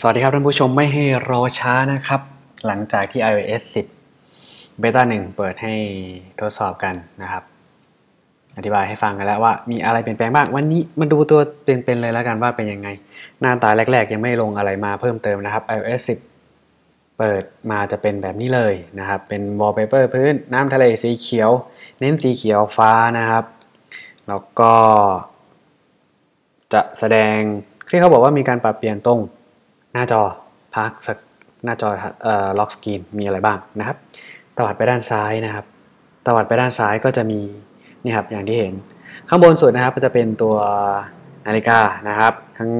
สวัสดีครับท่านผู้ชมไม่ให้รอช้านะครับ หลังจากที่ iOS 10 Beta 1 เปิดให้ทดสอบกันนะครับ อธิบายให้ฟังกันแล้วว่ามีอะไรเปลี่ยนแปลงบ้าง วันนี้มาดูตัวเป็นๆเลยแล้วกันว่าเป็นยังไง หน้าตาแรกๆ ยังไม่ลงอะไรมาเพิ่มเติมนะครับ iOS 10 เปิดมาจะเป็นแบบนี้เลยนะครับ เป็น wallpaper พื้นน้ำทะเลสีเขียว เน้นสีเขียวฟ้านะครับ แล้วก็ จะแสดงที่เขาบอกว่ามีการปรับเปลี่ยนตรง หน้าจอพักสักหน้าจอเอ่อล็อกสกรีนมีอะไรบ้างนะครับ ตวัดไปด้านซ้ายนะครับตวัดไปด้านซ้ายก็จะมีนี่ครับอย่างที่เห็น ข้างบนสุดนะครับก็จะเป็นตัวนาฬิกานะครับ ข้าง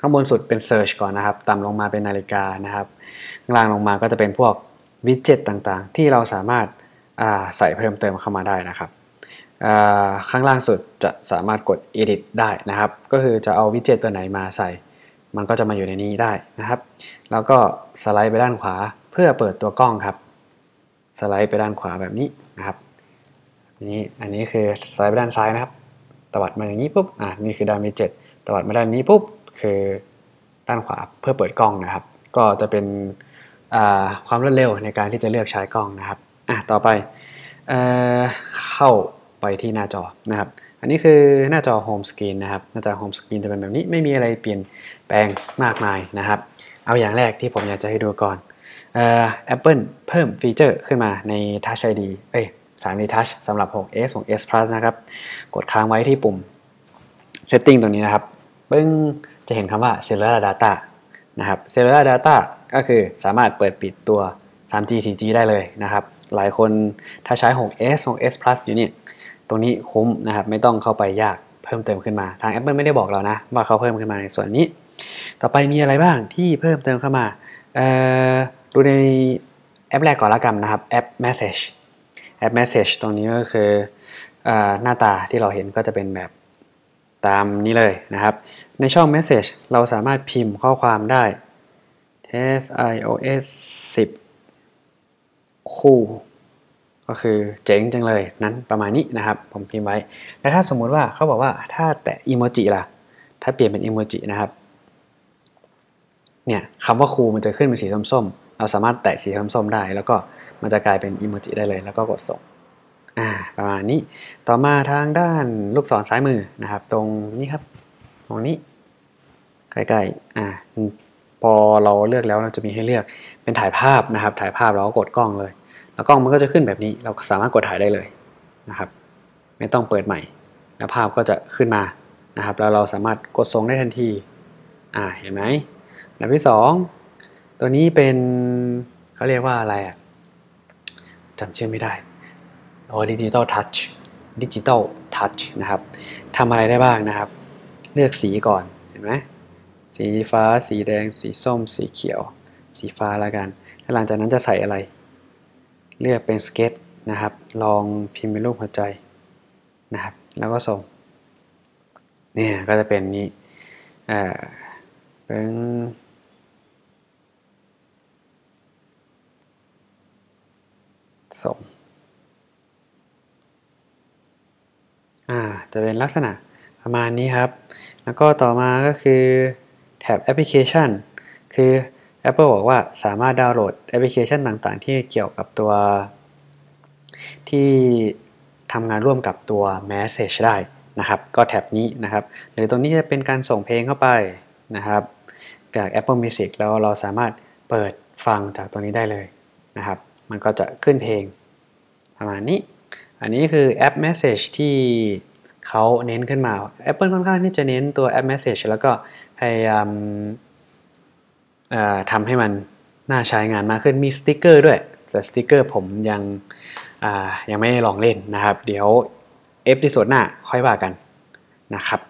ข้างบนสุดเป็น Search ก่อนนะครับ ต่ำลงมาเป็นนาฬิกานะครับข้างล่างลงมาก็จะเป็นพวกวิดเจ็ตต่างๆ ที่เราสามารถใส่เพิ่มเติมเข้ามาได้นะครับข้างล่างสุดจะสามารถกด edit ได้นะครับ ก็คือจะเอาวิดเจ็ตตัวไหนมาใส่ มันก็จะมาอยู่ในนี้ได้นะครับ แล้วก็สไลด์ไปด้านขวาเพื่อเปิดตัวกล้องครับ สไลด์ไปด้านขวาแบบนี้นะครับ นี่อันนี้คือสไลด์ไปด้านซ้ายนะครับ ตวัดมาอย่างนี้ปุ๊บ อ่านี่คือด้านวิดเจ็ตตวัดมาด้านนี้ปุ๊บ คือด้านขวาเพื่อเปิดกล้องนะครับ ก็จะเป็นความรวดเร็วในการที่จะเลือกใช้กล้องนะครับ อะต่อไปเเข้าไปที่หน้าจอนะครับ อันนี้คือหน้าจอโฮมสกรีนนะครับ หน้าจอโฮมสกรีนจะเป็นแบบนี้ไม่มีอะไรเปลี่ยนแปลงมากมายนะครับ เอาอย่างแรกที่ผมอยากจะให้ดูก่อนแอปเปิลเพิ่มฟีเจอร์ขึ้นมาใน Touch ID เอ้ย3 D Touch สำหรับ 6s ของ S Plus นะครับ กดค้างไว้ที่ปุ่ม Setting ตรงนี้นะครับปึ้งจะเห็นคำว่า Cellular Data นะครับ Cellular Data ก็คือสามารถเปิดปิดตัว 3G 4G ได้เลยนะครับ หลายคนถ้าใช้ 6s 6s Plus อยู่เนี่ย ตรงนี้คุ้มนะครับ ไม่ต้องเข้าไปยากเพิ่มเติมขึ้นมา ทาง Apple ไม่ได้บอกเรานะ ว่าเขาเพิ่มขึ้นมาในส่วนนี้ ต่อไปมีอะไรบ้างที่เพิ่มเติมเข้ามาดูในแอปแรกก่อนละกันนะครับแอป Message แอป Message ตรงนี้ก็คืออหน้าตาที่เราเห็นก็จะเป็นแบบตามนี้เลยนะครับ ในช่อง Message เราสามารถพิมพ์ข้อความได้ test iOS 10 คู่ ก็คือเจ๋งจังเลยนั้นประมาณนี้นะครับ ผมพิมพ์ไว้ แล้วถ้าสมมุติว่าเขาบอกว่าถ้าแตะอีโมจิล่ะ ถ้าเปลี่ยนเป็นอีโมจินะครับ เนี่ยคำว่าครูมันจะขึ้นเป็นสีส้มๆ เราสามารถแตะสีส้มๆได้ แล้วก็มันจะกลายเป็นอีโมจิได้เลย แล้วก็กดส่งอ่าประมาณนี้ ต่อมาทางด้านลูกศรซ้ายมือนะครับ ตรงนี้ครับ ตรงนี้ ใกล้ๆ อ่าพอเราเลือกแล้วเราจะมีให้เลือกเป็นถ่ายภาพนะครับ ถ่ายภาพเราก็กดกล้องเลย แล้วกล้องมันก็จะขึ้นแบบนี้ เราสามารถกดถ่ายได้เลยนะครับ ไม่ต้องเปิดใหม่ แล้วภาพก็จะขึ้นมานะครับ แล้วเราสามารถกดส่งได้ทันที อ่า เห็นไหมอันดับที่ 2 ตัวนี้เป็นเขาเรียกว่าอะไรอะจำชื่อไม่ได้โอ้ดิจิตอลทัชดิจิตอลทัชนะครับทำอะไรได้บ้างนะครับ เลือกสีก่อนเห็นไหมสีฟ้า สีแดง สีส้ม สีเขียว สีฟ้าแล้วกัน แล้วหลังจากนั้นจะใส่อะไร เลือกเป็นสเก็ตนะครับ ลองพิมพ์เป็นรูปหัวใจนะครับ แล้วก็ส่ง เนี่ยก็จะเป็นนี้อ่าเป็นส่งอ่าจะเป็นลักษณะประมาณนี้ครับ แล้วก็ต่อมาก็คือแท็บแอปพลิเคชัน คือ Apple บอกว่าสามารถดาวน์โหลดแอปพลิเคชันต่างๆ ที่เกี่ยวกับตัว ที่ทำงานร่วมกับตัว Message ได้นะครับ ก็แท็บนี้นะครับ หรือตรงนี้จะเป็นการส่งเพลงเข้าไปนะครับ จาก Apple Music แล้วเราสามารถเปิดฟังจากตัวนี้ได้เลยนะครับ มันก็จะขึ้นเพลงประมาณนี้ อันนี้คือแอป Message ที่เขาเน้นขึ้นมา Apple ค่อนข้างที่จะเน้นตัวแอป Message แล้วก็พยายาม ทำให้มันน่าใช้งานมากขึ้นมีสติกเกอร์ด้วย แต่สติกเกอร์ผมยังยังไม่ลองเล่นนะครับ เดี๋ยวเอพิโซดหน้าค่อยว่ากันนะครับ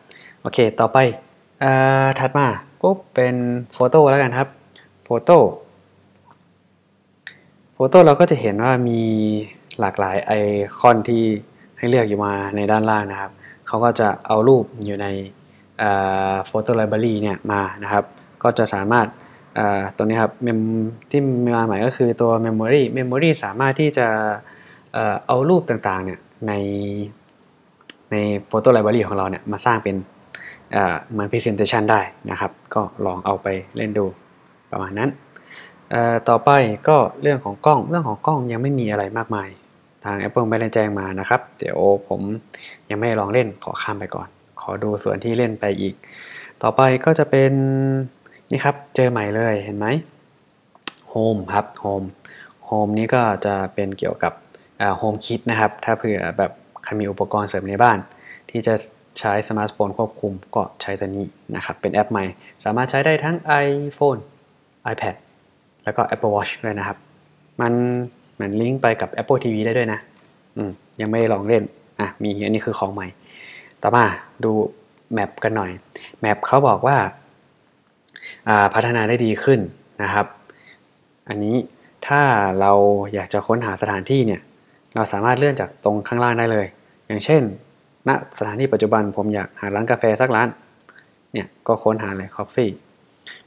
โอเคต่อไปอถัดมาปุ๊บเป็นโฟโต้แล้วกันครับโฟโต้โฟโต้เราก็จะเห็นว่ามีหลากหลายไอคอนที่ให้เลือกอยู่มาในด้านล่างนะครับ เขาก็จะเอารูปอยู่ในโฟโต้ไลบรารีเนี่ยมานะครับ ก็จะสามารถ ตัวนี้ครับเมมที่มาใหม่ก็คือตัว Memory Memory สามารถที่จะเอารูปต่างๆเนี่ยในในโฟโต้ไลบรารีของเราเนี่ยมาสร้างเป็นเหมือน Presentation ได้นะครับ ก็ลองเอาไปเล่นดูประมาณนั้นต่อไปก็เรื่องของกล้องเรื่องของกล้องยังไม่มีอะไรมากมาย ทาง Apple ไม่ได้แจ้งมานะครับ เดี๋ยวผมยังไม่ลองเล่นขอข้ามไปก่อน ขอดูส่วนที่เล่นไปอีก ต่อไปก็จะเป็น นี่ครับ เจอใหม่เลยเห็นไหมโฮมครับโฮมโฮมนี้ก็จะเป็นเกี่ยวกับโฮมคิดนะครับ ถ้าเผื่อแบบใครมีอุปกรณ์เสริมในบ้าน ที่จะใช้สมาร์ทโฟนควบคุมก็ใช้ตัวนี้นะครับ เป็นแอปใหม่ สามารถใช้ได้ทั้ง iPhone iPad แล้วก็ Apple Watch ด้วยนะครับ มันเหมือนลิงก์ไปกับ Apple TV ได้ด้วยนะยังไม่ลองเล่นอะมีอันนี้คือของใหม่ ต่อมาดูแมปกันหน่อยแมปเขาบอกว่า พัฒนาได้ดีขึ้นนะครับ อันนี้ถ้าเราอยากจะค้นหาสถานที่เนี่ยเราสามารถเลื่อนจากตรงข้างล่างได้เลย อย่างเช่นณสถานที่ปัจจุบันผมอยากหาร้านกาแฟสักร้านเนี่ยก็ค้นหาเลย coffee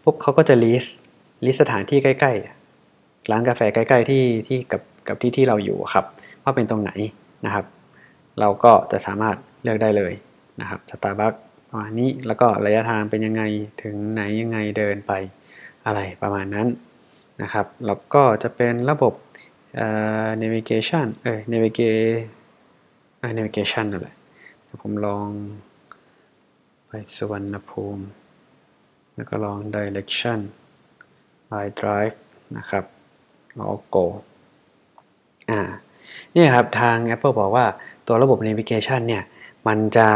ปุ๊บเขาก็จะ list ลิสสถานที่ใกล้ๆร้านกาแฟใกล้ ๆ ที่ที่กับกับที่ที่เราอยู่ครับว่าเป็นตรงไหนนะครับ เราก็จะสามารถเลือกได้เลยนะครับสตาร์บัค ประมาณนี้แล้วก็ระยะทางเป็นยังไงถึงไหนยังไงเดินไปอะไรประมาณนั้นนะครับแล้วก็จะเป็นระบบ navigation เอ่อ navigate navigation นั่นแหละผมลองไปสุวรรณภูมิ แล้วก็ลอง direction iDrive นะครับแล้ว Go อ่านี่ครับทาง Apple บอกว่าตัวระบบ Navigation เนี่ย มันจะ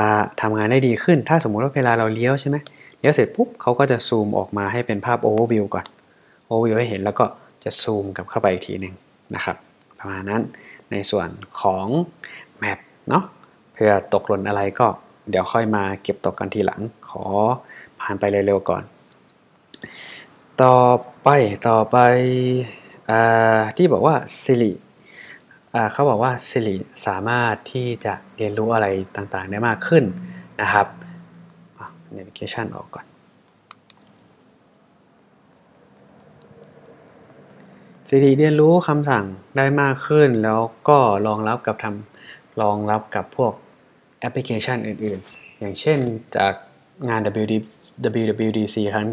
ทำงานได้ดีขึ้น ถ้าสมมุติว่าเวลาเราเลี้ยวใช่ไหมเลี้ยวเสร็จปุ๊บเขาก็จะซูมออกมาให้เป็นภาพ Overview ก่อน Overview ให้เห็นแล้วก็จะซูมกลับเข้าไปอีกทีหนึ่งนะครับประมาณนั้นในส่วนของ Map เนาะเพื่อตกหล่นอะไรก็เดี๋ยวค่อยมาเก็บตกกันทีหลังขอผ่านไปเร็วๆก่อน ต่อไปต่อไปอที่บอกว่า Siri เขาบอกว่า Siri สามารถที่จะเรียนรู้อะไรต่างๆได้มากขึ้นนะครับ Navigation ออกก่อน Siri เรียนรู้คำสั่งได้มากขึ้น แล้วก็รองรับกับทำรองรับกับพวกแอปพลิเคชันอื่นๆ อย่างเช่นจากงาน WD WWDC ครั้ง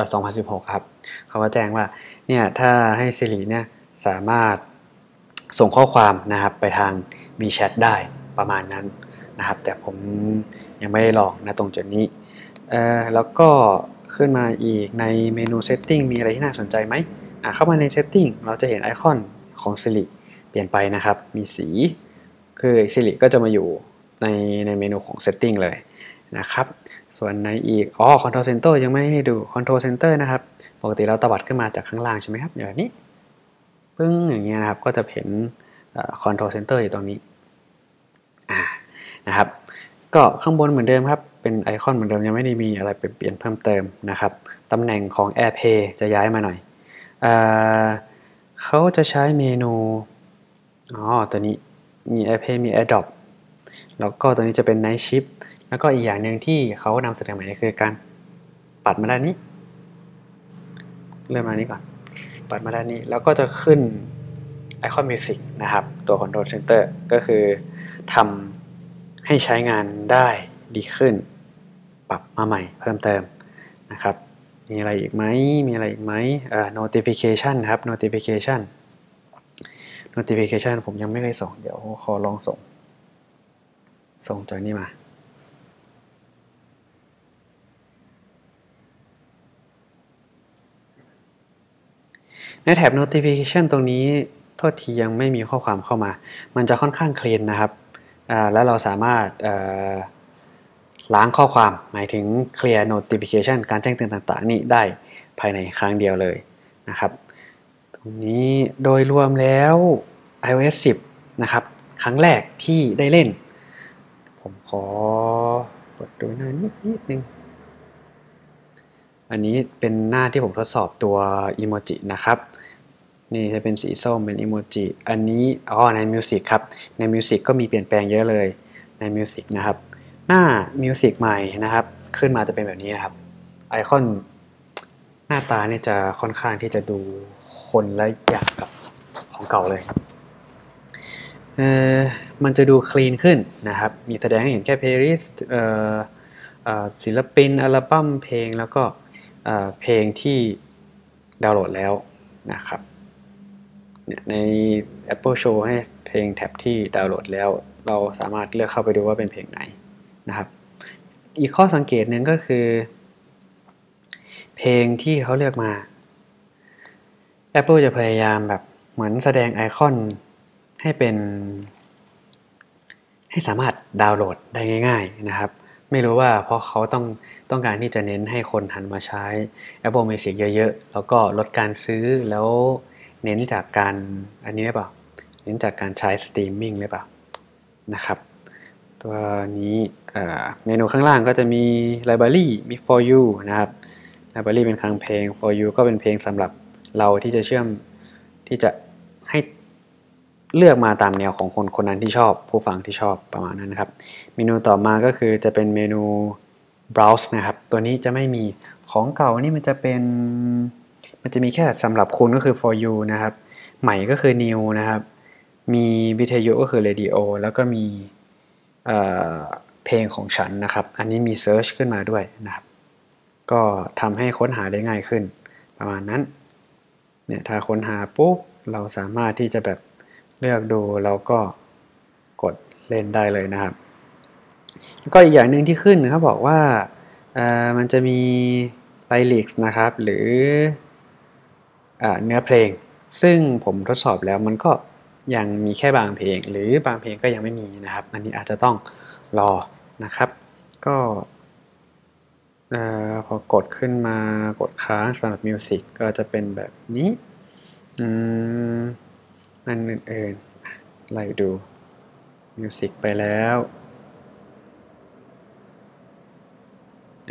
2016 ครับ เขาก็แจ้งว่าเนี่ยถ้าให้ Siri เนี่ยสามารถ ส่งข้อความนะครับไปทาง WeChat ได้ประมาณนั้นนะครับ แต่ผมยังไม่ได้ลองนะตรงจุดนี้แล้วก็ขึ้นมาอีกในเมนู Setting มีอะไรที่น่าสนใจไหมเข้ามาใน Setting เราจะเห็นไอคอนของ Siri เปลี่ยนไปนะครับ มีสี คือ Siri ก็จะมาอยู่ในในเมนูของ Setting เลยนะครับ ส่วนในอีก อ๋อ Control Center ยังไม่ให้ดู Control Center นะครับ ปกติเราตวัดขึ้นมาจากข้างล่างใช่ไหมครับอย่างนี้ ปึ้งอย่างเงี้ยนะครับ ก็จะเห็น Control Center อยู่ตรงนี้นะครับ ก็ข้างบนเหมือนเดิมครับ เป็นไอคอนเหมือนเดิมยังไม่ได้มีอะไรเปลี่ยนเพิ่มเติมนะครับตำแหน่งของ AirPay จะย้ายมาหน่อยเอเขาจะใช้เมนูอ๋อตัวนี้มี AirPay มี AirDrop แล้วก็ตัวนี้จะเป็น Night Shift แล้วก็อีกอย่างหนึ่งที่เขานำเสนอใหม่คือการปัดมาด้านนี้ เริ่มมานี้ก่อน ปัดมาด้านนี้ แล้วก็จะขึ้นไอคอนมิวสิกนะครับ ตัว Control Center ก็คือทำให้ใช้งานได้ดีขึ้น ปรับมาใหม่เพิ่มเติมนะครับ มีอะไรอีกไหมมีอะไรอีกไหมเอ่า notification ครับ notification notification ผมยังไม่เคยส่ง เดี๋ยวขอลองส่ง ส่งจากนี้มา ในแถบ notification ตรงนี้โทษทียังไม่มีข้อความเข้ามา มันจะค่อนข้างคลีนนะครับแล้วเราสามารถล้างข้อความหมายถึง clear notification การแจ้งเตือนต่างๆ นี่ได้ภายในครั้งเดียวเลยนะครับ ตรงนี้โดยรวมแล้ว iOS 10 นะครับ ครั้งแรกที่ได้เล่น ผมขอเปิดดูหน้านิดนิดนึง อันนี้เป็นหน้าที่ผมทดสอบตัวอีโมจินะครับ นี่จะเป็นสีส้มเป็นอีโมจิ อันนี้ อ๋อ ในมิวสิกครับ ในมิวสิกก็มีเปลี่ยนแปลงเยอะเลย ในมิวสิกนะครับ หน้ามิวสิกใหม่นะครับ ขึ้นมาจะเป็นแบบนี้นะครับ ไอคอนหน้าตาเนี่ยจะค่อนข้างที่จะดูคนละอย่างกับของเก่าเลย เออมันจะดูคลีนขึ้นนะครับ มีแสดงให้เห็นแค่เพลย์ลิสต์ศิลปิน อัลบั้มเพลงแล้วก็เพลงที่ดาวน์โหลดแล้วนะครับ เนี่ยใน Apple Show ให้เพลงแท็บที่ดาวน์โหลดแล้ว เราสามารถเลือกเข้าไปดูว่าเป็นเพลงไหนนะครับ อีกข้อสังเกตหนึ่งก็คือ เพลงที่เขาเลือกมา Apple จะพยายามแบบเหมือนแสดงไอคอนให้เป็น ให้สามารถดาวน์โหลดได้ง่าย ๆนะครับ ไม่รู้ว่าเพราะเขาต้องต้องการที่จะเน้นให้คนหันมาใช้ Apple Music เยอะๆ แล้วก็ลดการซื้อแล้ว เน้นจากการอันนี้หรือเปล่า เน้นจากการใช้สตรีมมิ่งหรือเปล่านะครับ ตัวนี้เมนูข้างล่างก็จะมี Library มี For You นะครับ Library เป็นคลังเพลง For You ก็เป็นเพลงสำหรับเราที่จะเชื่อมที่จะให้เลือกมาตามแนวของคนคนนั้นที่ชอบ ผู้ฟังที่ชอบประมาณนั้นนะครับ เมนูต่อมาก็คือจะเป็นเมนู browse นะครับ ตัวนี้จะไม่มีของเก่านี่มันจะเป็น มันจะมีแค่สำหรับคุณก็คือ for you นะครับ ใหม่ก็คือ new นะครับ มีวิทยุก็คือ radio แล้วก็มีเพลงของฉันนะครับ อันนี้มี search ขึ้นมาด้วยนะครับ ก็ทำให้ค้นหาได้ง่ายขึ้น ประมาณนั้น เนี่ยถ้าค้นหาปุ๊บเราสามารถที่จะแบบเลือกดูแล้วก็กดเล่นได้เลยนะครับ แล้วก็อีกอย่างหนึ่งที่ขึ้นเขาบอกว่ามันจะมีไลลิกส์นะครับ หรือ เนื้อเพลง ซึ่งผมทดสอบแล้วมันก็ยังมีแค่บางเพลง หรือบางเพลงก็ยังไม่มีนะครับ อันนี้อาจจะต้องรอนะครับ ก็พอกดขึ้นมากดค้างสำหรับมิวสิกก็จะเป็นแบบนี้อันอื่นๆไล่ดูมิวสิกไปแล้ว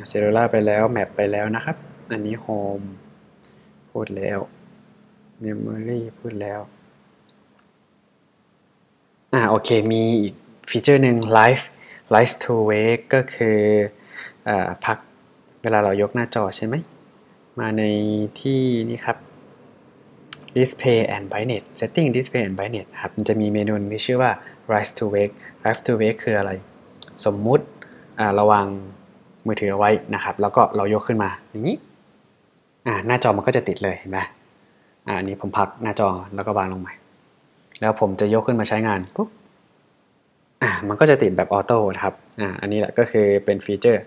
เซลลูล่าไปแล้วแมปไปแล้วนะครับ อันนี้โฮมพูดแล้ว Memory พูดแล้ว อ่าโอเค มีอีกฟีเจอร์หนึ่ง Live Live to Wake ก็คืออพักเวลาเรายกหน้าจอใช่ไหม มาในที่นี่ครับ Display and Brightness Setting Display and Brightness ครับ มันจะมีเมนูที่ชื่อว่า Rise to Wake Rise to Wake คืออะไร สมมุติระวังมือถือเอาไว้นะครับ แล้วก็เรายกขึ้นมาอย่างนี้อ่าหน้าจอมันก็จะติดเลยเห็นไหม อ่านี้ผมพักหน้าจอแล้วก็วางลงใหม่ แล้วผมจะยกขึ้นมาใช้งานปุ๊บอ่ามันก็จะติดแบบออโต้นะครับอ่าอันนี้แหละก็คือเป็นฟีเจอร์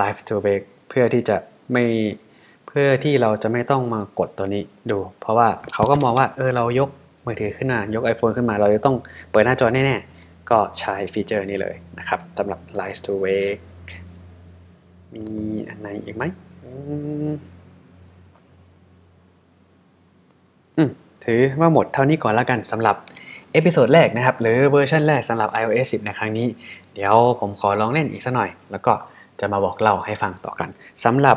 Live to Wake เพื่อที่จะไม่เพื่อที่เราจะไม่ต้องมากดตัวนี้ดู เพราะว่าเขาก็มองว่าเออเรายกมือถือขึ้นมายก iPhone ขึ้นมา เราจะต้องเปิดหน้าจอแน่ๆ ก็ใช้ฟีเจอร์นี้เลยนะครับสำหรับ Live to Wake มีอันไหนอีกไหมอืม ถือว่าหมดเท่านี้ก่อนแล้วกันสำหรับเอพิโซดแรกนะครับ หรือเวอร์ชันแรกสำหรับ iOS 10 ในครั้งนี้ เดี๋ยวผมขอลองเล่นอีกสักหน่อย แล้วก็จะมาบอกเล่าให้ฟังต่อกันสำหรับ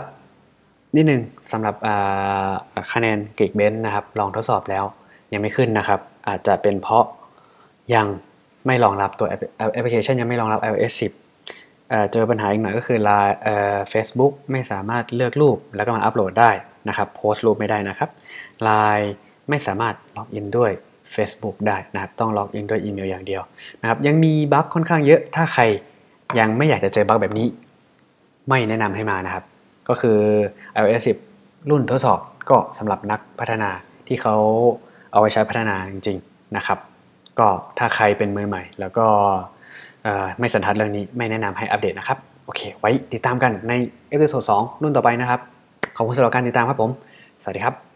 นิดนึงสำหรับคะแนนเกกเบนนะครับ ลองทดสอบแล้วยังไม่ขึ้นนะครับ อาจจะเป็นเพราะยังไม่รองรับตัวแอปพลิเคชันยังไม่รองรับ iOS 10 เจอปัญหาอีกหน่อยก็คือไลน์เฟซบุ๊กไม่สามารถเลือกรูปแล้วก็มาอัปโหลดได้นะครับโพสต์รูปไม่ได้นะครับไลน์ ไม่สามารถล็อกอินด้วย Facebook ได้นะครับต้องล็อกอินด้วยอีเมลอย่างเดียวนะครับยังมีบั๊กค่อนข้างเยอะถ้าใครยังไม่อยากจะเจอบั๊กแบบนี้ ไม่แนะนำให้มานะครับ ก็คือ iOS 10 รุ่นทดสอบก็สำหรับนักพัฒนาที่เขาเอาไว้ใช้พัฒนาจริง ๆนะครับ ก็ถ้าใครเป็นมือใหม่ แล้วก็ไม่สันทัดเรื่องนี้ไม่แนะนำให้อัปเดตนะครับ โอเค ไว้ติดตามกันในเอพิโซด2รุ่นต่อไปนะครับ ขอบคุณสำหรับการติดตามครับผม สวัสดีครับ